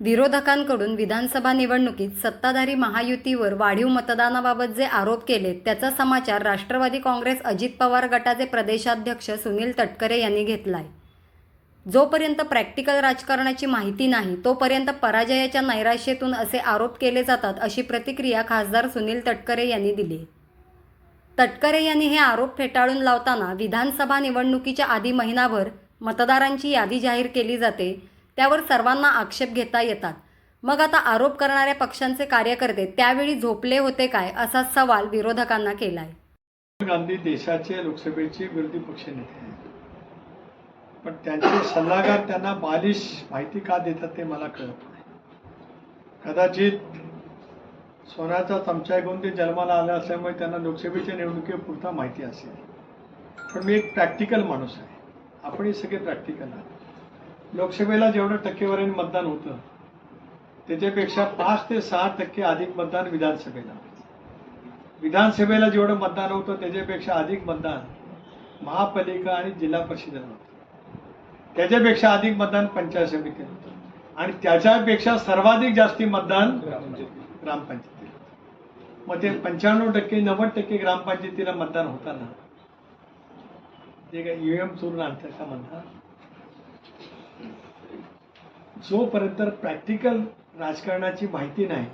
विरोधकांकडून विधानसभा निवडणुकीत सत्ताधारी महायुतीवर वाढीव मतदानाबाबत जे आरोप केले त्याचा समाचार राष्ट्रवादी काँग्रेस अजित पवार गटाचे प्रदेशाध्यक्ष सुनील तटकरे यांनी घेतलाय. जोपर्यंत प्रॅक्टिकल राजकारणाची माहिती नाही तोपर्यंत पराजयाच्या नैराश्येतून असे आरोप केले जातात अशी प्रतिक्रिया खासदार सुनील तटकरे यांनी दिली. तटकरे यांनी हे आरोप फेटाळून लावताना विधानसभा निवडणुकीच्या आधी महिनाभर मतदारांची यादी जाहीर केली जाते त्यावर सर्वांना आक्षेप घेता येतात. मग आता आरोप करणाऱ्या पक्षांचे कार्यकर्ते त्यावेळी झोपले होते काय असा सवाल विरोधकांना केलाय. गांधी देशाचे लोकसभेचे विरोधी पक्षनेते आहेत. पण त्यांचे सल्लागार त्यांना बालिश माहिती का देतात ते मला कळत नाही. कदाचित सोन्याचा चमचा घेऊन ते जन्माला आले असल्यामुळे त्यांना लोकसभेच्या निवडणुकीपुरता माहिती असेल. पण मी एक प्रॅक्टिकल माणूस आहे. आपण सगळे प्रॅक्टिकल आहात. लोकसभेला जेवढं टक्केवारीने मतदान होतं त्याच्यापेक्षा पाच ते सहा टक्के अधिक मतदान विधानसभेला. विधानसभेला जेवढं मतदान होतं त्याच्यापेक्षा अधिक मतदान महापालिका आणि जिल्हा परिषदेला होतं. त्याच्यापेक्षा अधिक मतदान पंचायत समितीला होतं. आणि त्याच्यापेक्षा सर्वाधिक जास्ती मतदान ग्रामपंचायतीला मग ते पंच्याण्णव टक्के नव्वद टक्के ग्रामपंचायतीला मतदान होताना ते काय ईव्हीएम चोरून आणतात का म्हणतात जोपर्यंत प्रॅक्टिकल राजकारणाची माहिती नाही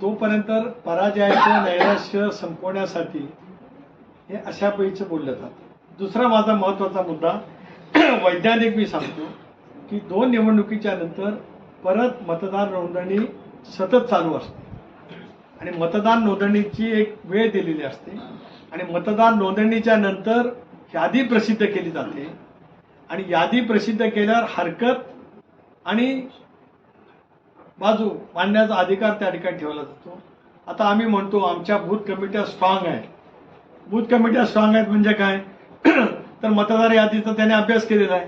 तोपर्यंत पराजयाचं नैराश्य संपवण्यासाठी हे अशा पैचं बोललं जातं. दुसरा माझा महत्त्वाचा मुद्दा वैज्ञानिक मी सांगतो की दोन निवडणुकीच्या नंतर परत मतदार नोंदणी सतत चालू असते. आणि मतदान नोंदणीची एक वेळ दिलेली असते. आणि मतदान नोंदणीच्या नंतर यादी प्रसिद्ध केली जाते. आणि यादी प्रसिद्ध केल्यावर हरकत आणि बाजू मांडण्याचा अधिकार त्या ठिकाणी ठेवला जातो. आता आम्ही म्हणतो आमच्या बूथ कमिट्या स्ट्रॉंग आहेत. बूथ कमिट्या स्ट्रॉंग आहेत म्हणजे काय? तर मतदार यादीचा त्याने अभ्यास केलेला आहे.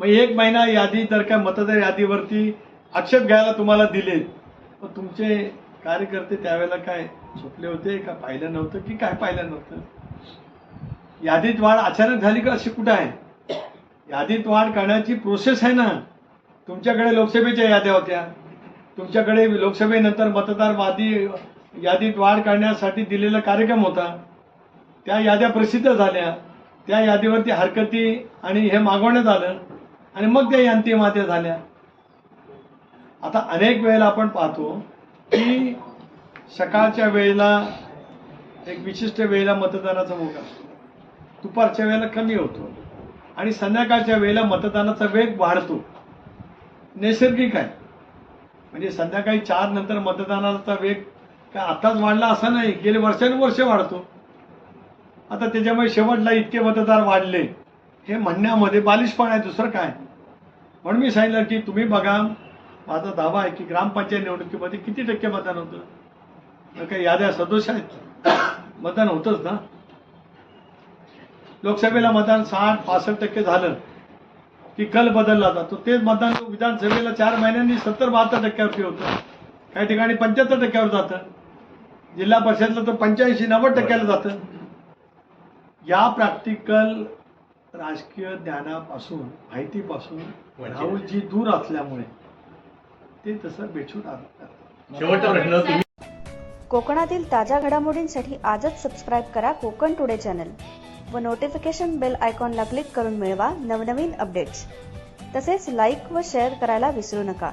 मग एक महिना यादी जर काय मतदार यादीवरती आक्षेप घ्यायला तुम्हाला दिले मग तुमचे कार्यकर्ते त्यावेळेला काय झोपले होते का? पाहिलं नव्हतं की काय पाहिलं नव्हतं? यादीत वाढ अचानक झाली का? अशी कुठं आहे? यादीत वाढ करण्याची प्रोसेस आहे ना? तुमच्याकडे लोकसभेच्या याद्या होत्या. तुमच्याकडे लोकसभेनंतर मतदार वादी यादीत वाढ करण्यासाठी दिलेला कार्यक्रम होता. त्या याद्या प्रसिद्ध झाल्या. त्या यादीवरती हरकती आणि हे मागवण्यात आलं आणि मग त्या अंतिम मात्या झाल्या. आता अनेक वेळेला आपण पाहतो की सकाळच्या वेळेला एक विशिष्ट वेळेला मतदानाचा ओघ असतो. दुपारच्या वेळेला कमी होतो. आणि संध्याकाळच्या वेळेला मतदानाचा वेग वाढतो. नैसर्गिक आहे. म्हणजे संध्याकाळी चार नंतर मतदानाचा वेग काय आताच वाढला असा नाही. गेले वर्षानुवर्ष वाढतो. आता त्याच्यामुळे शेवटला इतके मतदार वाढले. हे म्हणण्यामध्ये बालिशपण आहे. दुसरं काय? म्हणून मी सांगितलं की तुम्ही बघा माझा दावा आहे की ग्रामपंचायत निवडणुकीमध्ये किती टक्के मतदान होतं? तर काही याद्या सदोष आहेत. मतदान होतंच ना? लोकसभेला मतदान साठ पासष्ट टक्के झालं. की कल बदलला जातो. तेच मतदान विधानसभेला चार महिन्यांनी सत्तर बहात्तर टक्क्यावरती होतं. काही ठिकाणी पंच्याहत्तर टक्क्यावर जातं. जिल्हा परिषदला तर पंच्याऐंशी नव्वद टक्क्याला जातं. या प्रॅक्टिकल राजकीय ज्ञानापासून माहितीपासून राहुलजी दूर असल्यामुळे ते तसं बेछूट प्रश्न तुम्ही कोकणातील ताज्या घडामोडींसाठी आजच सबस्क्राईब करा कोकण टुडे चॅनल व नोटिफिकेशन बेल आयकॉनला क्लिक करून मिळवा नवनवीन अपडेट्स तसेच लाईक व शेअर करायला विसरू नका.